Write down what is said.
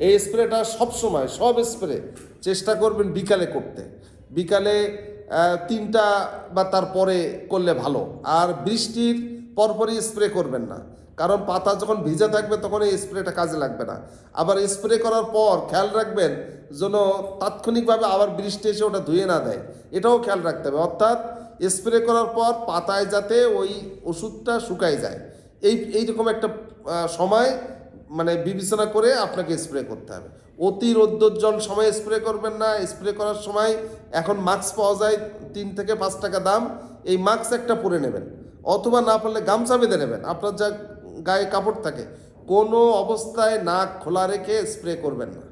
এই স্প্রেটা সব সময়, সব স্প্রে চেষ্টা করবেন বিকালে করতে। বিকালে তিনটা বা তারপরে করলে ভালো। আর বৃষ্টির পরপরই স্প্রে করবেন না। কারণ পাতা যখন ভিজে থাকবে তখন এই স্প্রেটা কাজে লাগবে না। আবার স্প্রে করার পর খেয়াল রাখবেন যেন তাৎক্ষণিকভাবে আবার বৃষ্টি এসে ওটা ধুয়ে না দেয়। এটাও খেয়াল রাখতে হবে। অর্থাৎ স্প্রে করার পর পাতায় যাতে ওই ওষুধটা শুকায় যায়। এই, এইরকম একটা সময় মানে বিবেচনা করে আপনাকে স্প্রে করতে হবে। অতি রৌদ্রোজ্জ্বল সময় স্প্রে করবেন না স্প্রে করার সময় এখন মাস্ক পাওয়া যায় তিন থেকে পাঁচ টাকা দাম, এই মাস্ক একটা পরে নেবেন। অথবা না পারলে গামছা বেঁধে নেবেন, আপনার যা গায়ে কাপড় থাকে, কোনো অবস্থায় নাক খোলা রেখে স্প্রে করবেন না।